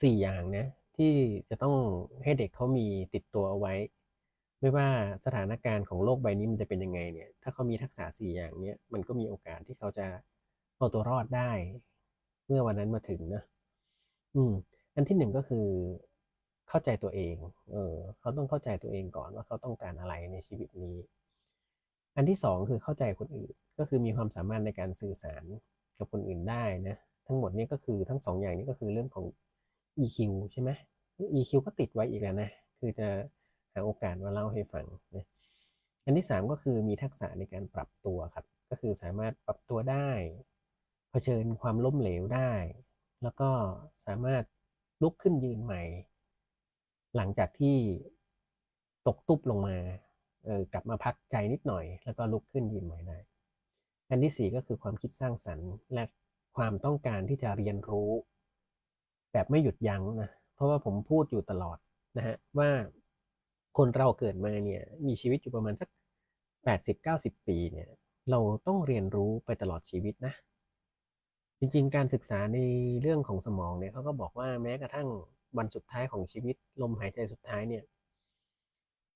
4 อย่างนะที่จะต้องให้เด็กเขามีติดตัวเอาไว้ ไม่ว่าสถานการณ์ของโลกใบนี้มันจะเป็นยังไงเนี่ยถ้าเขามีทักษะ 4 อย่างเนี้ยมันก็มีโอกาสที่เขาจะเอาตัวรอดได้ เมื่อวันนั้นมาถึงนะอืมอันที่1ก็คือเข้าใจตัวเอง เออเขาต้องเข้าใจตัวเองก่อนว่าเขาต้องการอะไรในชีวิตนี้ อันที่2คือเข้าใจคนอื่น ก็คือมีความสามารถในการสื่อสารกับคนอื่นได้นะ ทั้งหมดนี้ก็คือทั้ง2อย่างนี้ก็คือเรื่องของ EQ ใช่ไหม EQ ก็ติดไว้อีกแล้วนะ คือจะหาโอกาสมาเล่าให้ฟังนะอันที่ 3 ก็คือมีทักษะในการปรับตัวครับ ก็คือสามารถปรับตัวได้ เผชิญความล้มเหลวได้ แล้วก็สามารถลุกขึ้นยืนใหม่ หลังจากที่ตกตุ๊บลงมาเออกลับมาพักใจนิดหน่อย แล้วก็ลุกขึ้นยืนใหม่ได้ อันที่ 4 ก็คือความคิดสร้างสรรค์และความต้องการที่จะเรียนรู้ แบบไม่หยุดยั้งนะเพราะว่าผมพูดอยู่ตลอดนะฮะว่าคนเราเกิดมาเนี่ยมีชีวิตอยู่ประมาณสัก 80-90 ปีเนี่ยเราต้องเรียนรู้ไปตลอดชีวิตนะ จริงๆ การศึกษาในเรื่องของสมองเนี่ยเขาก็บอกว่าแม้กระทั่งวันสุดท้ายของชีวิต ลมหายใจสุดท้ายเนี่ย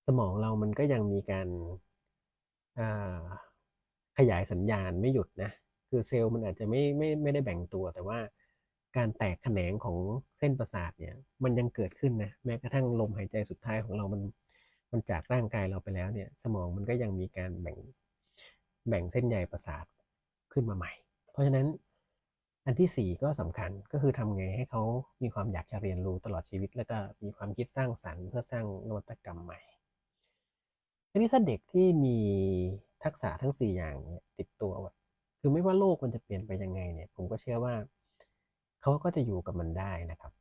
สมองเรามันก็ยังมีการาขยายสัญญาณไม่หยุดนะ คือเซลล์มันอาจจะไม่ไม่ไม่ได้แบ่งตัวแต่ว่า การแตกแขนงของเส้นประสาทเนี่ย มันยังเกิดขึ้นนะแม้กระทั่งลมหายใจสุดท้ายของเรามันมันจากร่างกายเราไปแล้วเนี่ย สมองมันก็ยังมีการแบ่งแบ่งเส้นใยประสาทขึ้นมาใหม่ เพราะฉะนั้นอันที่ 4 ก็สำคัญก็คือทำไงให้เขามีความอยากจะเรียนรู้ตลอดชีวิต แล้วก็มีความคิดสร้างสรรค์เพื่อสร้างนวัตกรรมใหม่ทีนี้ถ้าเด็กที่มีทักษะทั้ง 4 อย่างเนี่ยติดตัวไว้คือไม่ว่าโลกมันจะเปลี่ยนไปยังไงเนี่ย ผมก็เชื่อว่า เขาก็จะอยู่กับมันได้นะครับ